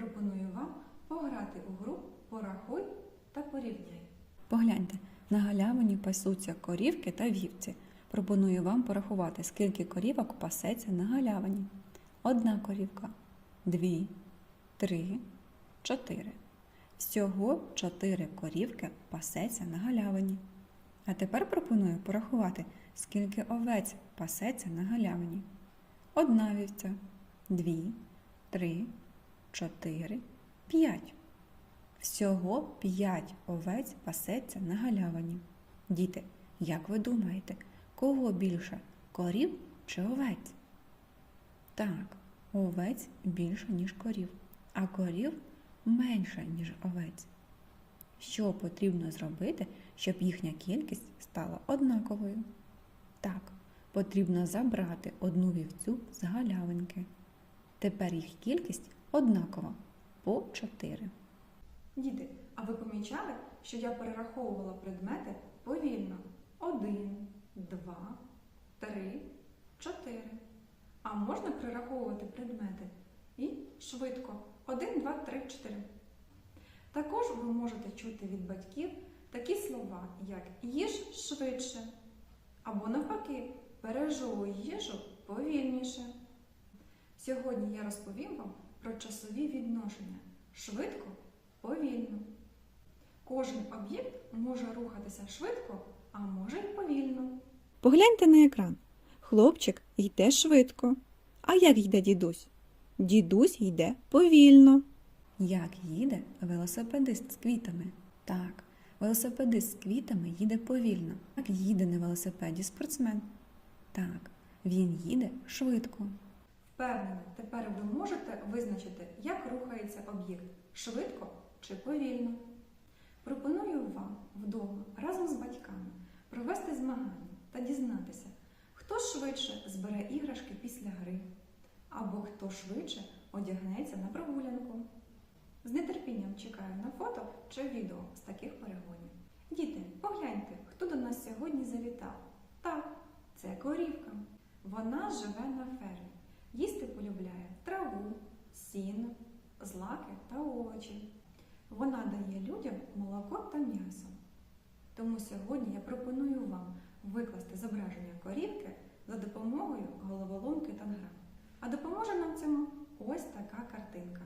Пропоную вам пограти у гру Порахуй та порівняй. Погляньте, на галявині пасуться корівки та вівці. Пропоную вам порахувати, скільки корівок пасеться на галявині. Одна корівка, дві, три, чотири. Всього чотири корівки пасеться на галявині. А тепер пропоную порахувати, скільки овець пасеться на галявині. Одна вівця, дві, три, чотири, п'ять. Всього п'ять овець пасеться на галявині. Діти, як ви думаєте, кого більше корів чи овець? Так, овець більше, ніж корів, а корів менше, ніж овець. Що потрібно зробити, щоб їхня кількість стала однаковою? Так, потрібно забрати одну вівцю з галявинки. Тепер їх кількість однакова по 4. Діти, а ви помічали, що я перераховувала предмети повільно? Один, два, три, чотири. А можна перераховувати предмети і швидко. Один, два, три, чотири. Також ви можете чути від батьків такі слова, як їж швидше, або навпаки, пережовуй їжу повільніше. Сьогодні я розповім вам про часові відношення швидко, повільно. Кожен об'єкт може рухатися швидко, а може й повільно. Погляньте на екран. Хлопчик йде швидко. А як йде дідусь? Дідусь йде повільно. Як їде велосипедист з квітами? Так, велосипедист з квітами їде повільно. Як їде на велосипеді спортсмен? Так, він їде швидко. Впевнена, тепер ви можете визначити, як рухається об'єкт швидко чи повільно. Пропоную вам вдома разом з батьками провести змагання та дізнатися, хто швидше збере іграшки після гри, або хто швидше одягнеться на прогулянку. З нетерпінням чекаю на фото чи відео з таких перегонів. Діти, погляньте, хто до нас сьогодні завітав. Так, це корівка. Вона живе на фермі. Їсти полюбляє траву, сіно, злаки та овочі. Вона дає людям молоко та м'ясо. Тому сьогодні я пропоную вам викласти зображення корівки за допомогою головоломки танграм. А допоможе нам цьому ось така картинка.